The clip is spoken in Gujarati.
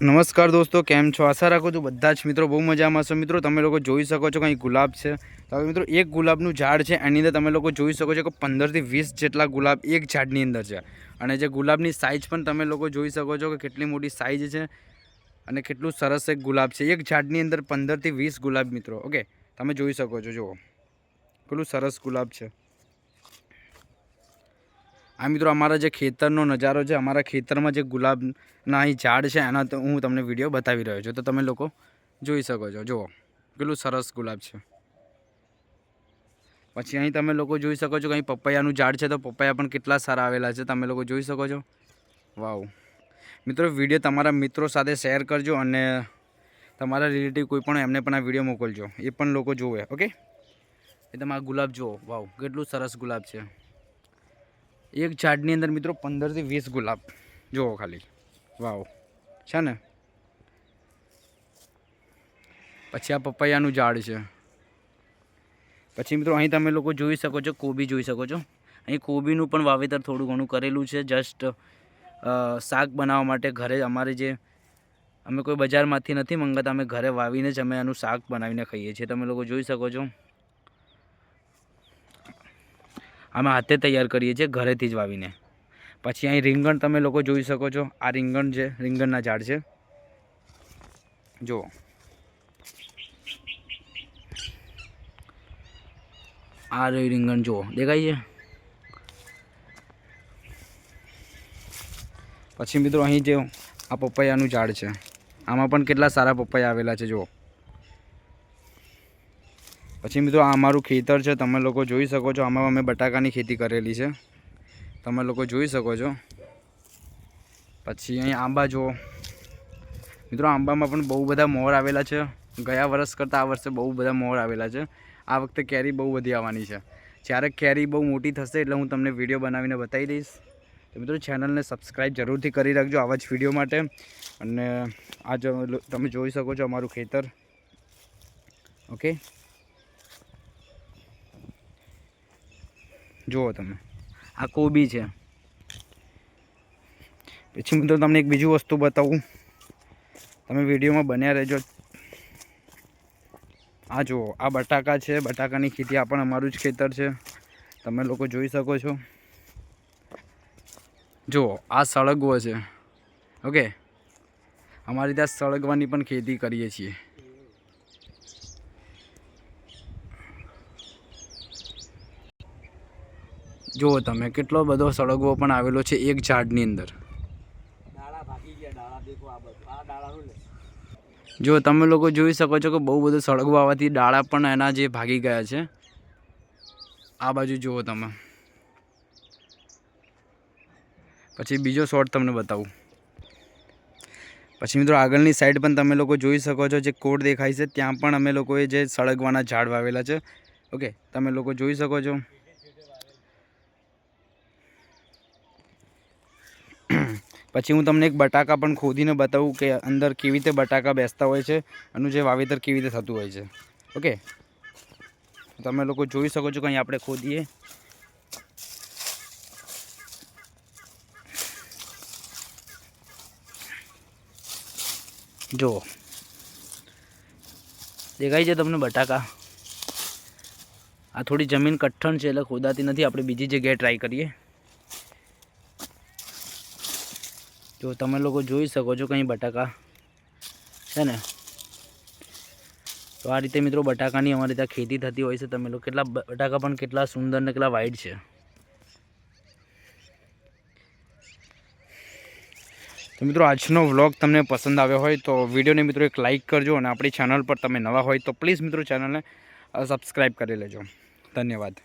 નમસ્કાર દોસ્તો, કેમ છો? આશા રાખું છું બધા જ મિત્રો બહુ મજામાં છો મિત્રો, તમે લોકો જોઈ શકો છો કંઈ ગુલાબ છે. તો મિત્રો, એક ગુલાબનું ઝાડ છે, એની અંદર તમે લોકો જોઈ શકો છો કે પંદરથી વીસ જેટલા ગુલાબ એક ઝાડની અંદર છે. અને જે ગુલાબની સાઇઝ પણ તમે લોકો જોઈ શકો છો કે કેટલી મોટી સાઇઝ છે અને કેટલું સરસ એક ગુલાબ છે. એક ઝાડની અંદર પંદરથી વીસ ગુલાબ મિત્રો, ઓકે? તમે જોઈ શકો છો, જુઓ. કેટલું સરસ ગુલાબ છે. આ મિત્રો, અમારા જે ખેતરનો નજારો છે, અમારા ખેતરમાં જે ગુલાબના અહીં ઝાડ છે, એના તો હું તમને વીડિયો બતાવી રહ્યો છું. તો તમે લોકો જોઈ શકો છો. જુઓ, કેટલું સરસ ગુલાબ છે. પછી અહીં તમે લોકો જોઈ શકો છો કે અહીં પપૈયાનું ઝાડ છે, તો પપૈયા પણ કેટલા સારા આવેલા છે. તમે લોકો જોઈ શકો છો. વાવ. મિત્રો, વીડિયો તમારા મિત્રો સાથે શેર કરજો અને તમારા રિલેટિવ કોઈ પણ એમને પણ આ વીડિયો મોકલજો. એ પણ લોકો જોવે ઓકે? એ તમે ગુલાબ જુઓ. વાવ, કેટલું સરસ ગુલાબ છે. એક ઝાડની અંદર મિત્રો પંદરથી વીસ ગુલાબ. જુઓ ખાલી. વાવ. છે ને? પછી આ પપૈયાનું ઝાડ છે. પછી મિત્રો અહીં તમે લોકો જોઈ શકો છો, કોબી જોઈ શકો છો. અહીં કોબીનું પણ વાવેતર થોડું ઘણું કરેલું છે. જસ્ટ શાક બનાવવા માટે ઘરે અમારે જે, અમે કોઈ બજારમાંથી નથી મંગાતા, અમે ઘરે વાવીને જ અમે એનું શાક બનાવીને ખાઈએ છીએ. તમે લોકો જોઈ શકો છો. અમે હાથે તૈયાર કરીએ છીએ ઘરેથી જ વાવીને. પછી અહીં રીંગણ તમે લોકો જોઈ શકો છો. આ રીંગણ છે, રીંગણના ઝાડ છે. જુઓ. આ રહ્યું રીંગણ, જુઓ. દેખાય છે? પછી મિત્રો અહીં જે આ પપૈયાનું ઝાડ છે, આમાં પણ કેટલા સારા પપૈયા આવેલા છે, જુઓ. પછી મિત્રો આ અમારું ખેતર છે, તમે લોકો જોઈ શકો છો, આમાં અમે બટાકાની ખેતી કરેલી છે. તમે લોકો જોઈ શકો છો. પછી અહીં આંબા જુઓ. મિત્રો આંબામાં પણ બહુ બધા મોર આવેલા છે. ગયા વર્ષ કરતાં આ વર્ષે બહુ બધા મોર આવેલા છે. આ વખતે કેરી બહુ બધી આવવાની છે. જ્યારે કેરી બહુ મોટી થશે એટલે હું તમને વીડિયો બનાવીને બતાવી દઈશ. તો મિત્રો ચેનલને સબસ્ક્રાઈબ જરૂરથી કરી રાખજો આવા જ વીડિયો માટે. અને આ તમે જોઈ શકો છો અમારું ખેતર. ઓકે? જુઓ તમે. આ કોબી છે. પછી મિત્રો તમને એક બીજું વસ્તુ બતાવું. તમે વિડીયોમાં બન્યા રહેજો. આ જુઓ, આ બટાકા છે. બટાકાની ખેતી આ પણ અમારું જ ખેતર છે. તમે લોકો જોઈ શકો છો. જુઓ, આ સળગવો છે. ઓકે? અમારી ત્યાં સળગવાની પણ ખેતી કરીએ છીએ. જુઓ તમે કેટલો બધો સળગવો પણ આવેલો છે એક ઝાડની અંદર. જો તમે લોકો જોઈ શકો છો કે બહુ બધો સળગવા આવવાથી ડાળા પણ એના જે ભાગી ગયા છે. આ બાજુ જુઓ તમે. પછી બીજો શોર્ટ તમને બતાવું. પછી મિત્રો આગળની સાઈડ પણ તમે લોકો જોઈ શકો છો જે કોડ દેખાય છે ત્યાં પણ અમે લોકોએ જે સળગવાના ઝાડ વાવેલા છે. ઓકે તમે લોકો જોઈ શકો છો. પછી હું તમને એક બટાકા પણ ખોદીને બતાવું કે અંદર કેવી રીતે બટાકા બેસતા હોય છે એનું જે વાવેતર કેવી રીતે થતું હોય છે. ઓકે? તમે લોકો જોઈ શકો છો કે અહીં આપણે ખોદીએ. જુઓ. દેખાય છે તમને બટાકા? આ થોડી જમીન કઠણ છે એટલે ખોદાતી નથી. આપણે બીજી જગ્યાએ ટ્રાય કરીએ. જો તમે લોકો જોઈ શકો છો કંઈ બટાકા, છે ને? તો આ રીતે મિત્રો બટાકાની અમારી ત્યાં ખેતી થતી હોય છે. તમે લોકો કેટલા બટાકા પણ કેટલા સુંદર ને કેટલા વાઇટ છે. તો મિત્રો આજનો વ્લોગ તમને પસંદ આવ્યો હોય તો વિડીયોને મિત્રો એક લાઇક કરજો અને આપણી ચેનલ પર તમે નવા હોય તો પ્લીઝ મિત્રો ચેનલને સબસ્ક્રાઈબ કરી લેજો. ધન્યવાદ.